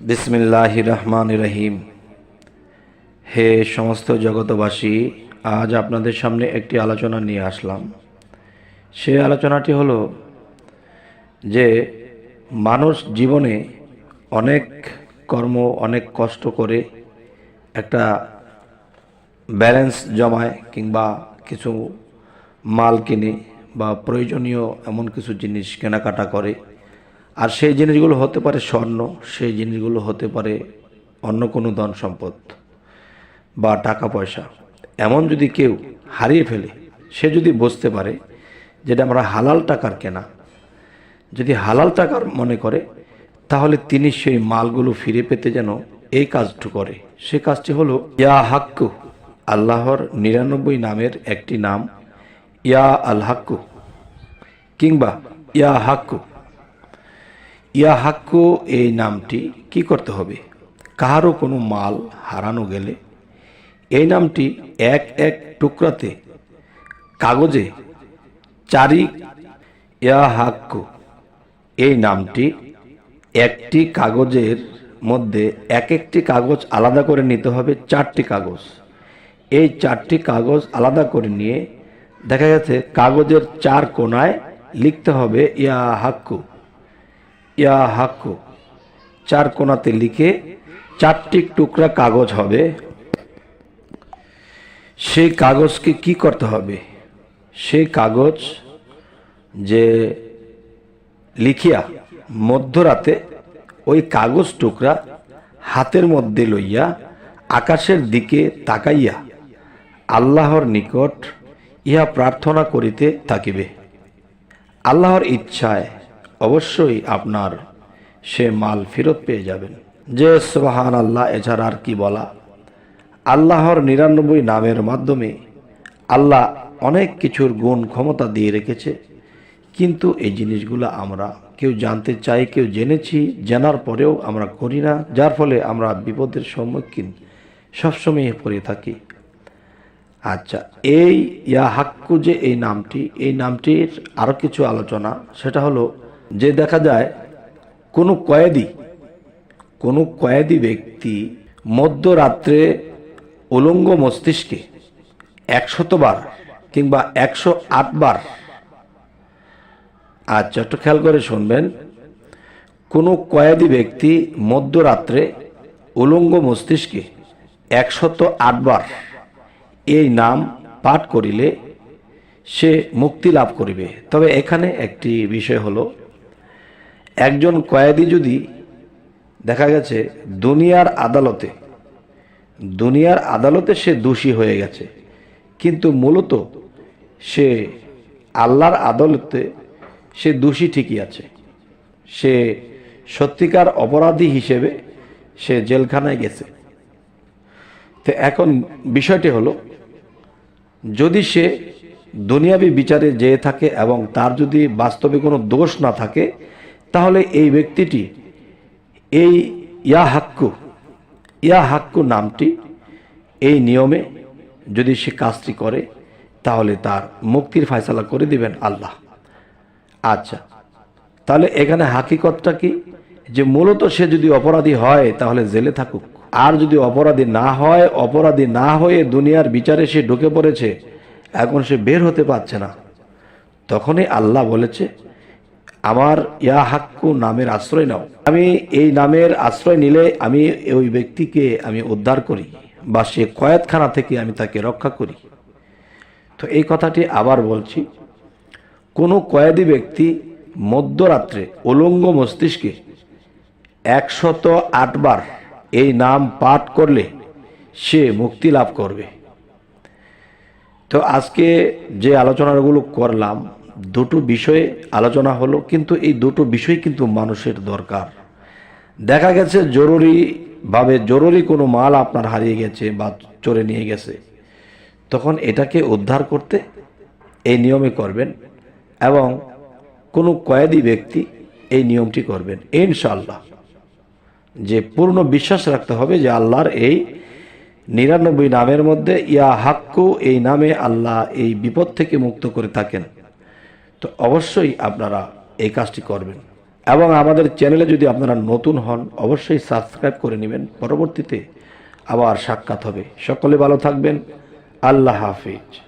বিসমিল্লাহ রহমান রহিম। হে সমস্ত জগতবাসী আজ আপনাদের সামনে একটি আলোচনা নিয়ে আসলাম। সে আলোচনাটি হলো যে মানুষ জীবনে অনেক কর্ম, অনেক কষ্ট করে একটা ব্যালেন্স জমায় কিংবা কিছু মাল কিনে বা প্রয়োজনীয় এমন কিছু জিনিস কেনাকাটা করে। আর সেই জিনিসগুলো হতে পারে স্বর্ণ, সেই জিনিসগুলো হতে পারে অন্য কোনো ধন সম্পদ বা টাকা পয়সা। এমন যদি কেউ হারিয়ে ফেলে, সে যদি বুঝতে পারে যেটা আমরা হালাল টাকার কেনা, যদি হালাল টাকার মনে করে, তাহলে তিনি সেই মালগুলো ফিরে পেতে যেন এই কাজটু করে। সে কাজটি হলো ইয়া হাক্কু, আল্লাহর নিরানব্বই নামের একটি নাম, ইয়া আল হাক্কু, কিংবা ইয়া হাক্কু। ইয়া এই নামটি কি করতে হবে? কাহারও কোনো মাল হারানো গেলে এই নামটি এক এক টুকরাতে, কাগজে, চারি, ইয়া এই নামটি একটি কাগজের মধ্যে এক একটি কাগজ আলাদা করে নিতে হবে, চারটি কাগজ। এই চারটি কাগজ আলাদা করে নিয়ে দেখা গেছে, কাগজের চার কোনায় লিখতে হবে ইয়া ইয়া হাক্কু, চার কোনাতে লিখে চারটি টুকরা কাগজ হবে। সেই কাগজকে কি করতে হবে? সেই কাগজ যে লিখিয়া মধ্যরাতে ওই কাগজ টুকরা হাতের মধ্যে লইয়া আকাশের দিকে তাকাইয়া আল্লাহর নিকট ইহা প্রার্থনা করিতে থাকিবে। আল্লাহর ইচ্ছায় অবশ্যই আপনার সে মাল ফেরত পেয়ে যাবেন। যে সোহান আল্লাহ এছাড়া আর কি বলা? আল্লাহর নিরানব্বই নামের মাধ্যমে আল্লাহ অনেক কিছুর গুণ ক্ষমতা দিয়ে রেখেছে। কিন্তু এই জিনিসগুলো আমরা কেউ জানতে চাই, কেউ জেনেছি, জানার পরেও আমরা করি না, যার ফলে আমরা বিপদের সম্মুখীন সবসময় পড়ে থাকি। আচ্ছা এই ইয়া হাক্কু যে এই নামটি, এই নামটির আরও কিছু আলোচনা, সেটা হলো যে দেখা যায়, কোনো কয়েদি কোনো কয়েদি ব্যক্তি মধ্যরাত্রে উলঙ্গ মস্তিষ্কে একশতবার কিংবা একশো আটবার আচ্ছা একটু খেয়াল করে শুনবেন, কোনো কয়েদি ব্যক্তি মধ্যরাত্রে উলঙ্গ মস্তিষ্কে একশত আটবার এই নাম পাঠ করিলে সে মুক্তি লাভ করিবে। তবে এখানে একটি বিষয় হলো একজন কয়েদি যদি দেখা গেছে দুনিয়ার আদালতে দুনিয়ার আদালতে সে দোষী হয়ে গেছে, কিন্তু মূলত সে আল্লাহর আদালতে সে দোষী ঠিকই আছে। সে সত্যিকার অপরাধী হিসেবে সে জেলখানায় গেছে। তো এখন বিষয়টি হলো, যদি সে দুনিয়াবি বিচারে যেয়ে থাকে এবং তার যদি বাস্তবে কোনো দোষ না থাকে তাহলে এই ব্যক্তিটি, এই ইয়া হাক্কু ইয়া হাক্কু নামটি, এই নিয়মে যদি সে কাজটি করে, তাহলে তার মুক্তির ফয়সালা করে দিবেন আল্লাহ। আচ্ছা তাহলে এখানে হাকিকতটা কি? যে মূলত সে যদি অপরাধী হয়, তাহলে জেলে থাকুক। আর যদি অপরাধী না হয়, অপরাধী না হয়ে দুনিয়ার বিচারে সে ঢুকে পড়েছে, এখন সে বের হতে পারছে না। তখনই আল্লাহ বলেছে আমার ইয়া হাক্কু নামের আশ্রয় নাও। আমি এই নামের আশ্রয় নিলে আমি ওই ব্যক্তিকে আমি উদ্ধার করি বা সে কয়েতখানা থেকে আমি তাকে রক্ষা করি। তো এই কথাটি আবার বলছি, কোনো কয়েদি ব্যক্তি মধ্যরাত্রে উলঙ্গ মস্তিষ্কে একশত আটবার এই নাম পাঠ করলে সে মুক্তি লাভ করবে। তো আজকে যে আলোচনাগুলো করলাম দুটো বিষয়ে আলোচনা হলো, কিন্তু এই দুটো বিষয় কিন্তু মানুষের দরকার। দেখা গেছে জরুরিভাবে, জরুরি কোনো মাল আপনার হারিয়ে গেছে বা চোরে নিয়ে গেছে। তখন এটাকে উদ্ধার করতে এই নিয়মে করবেন এবং কোনো কয়েদি ব্যক্তি এই নিয়মটি করবেন। ইনশাল্লাহ যে পূর্ণ বিশ্বাস রাখতে হবে যে আল্লাহর এই নিরানব্বই নামের মধ্যে, ইয়া হাক্কু, এই নামে আল্লাহ এই বিপদ থেকে মুক্ত করে থাকেন। তো অবশ্যই আপনারা এই কাজটি করবেন। এবং আমাদের চ্যানেলে যদি আপনারা নতুন হন, অবশ্যই সাবস্ক্রাইব করে নেবেন। পরবর্তীতে আবার সাক্ষাৎ হবে। সকলে ভালো থাকবেন। আল্লাহ হাফিজ।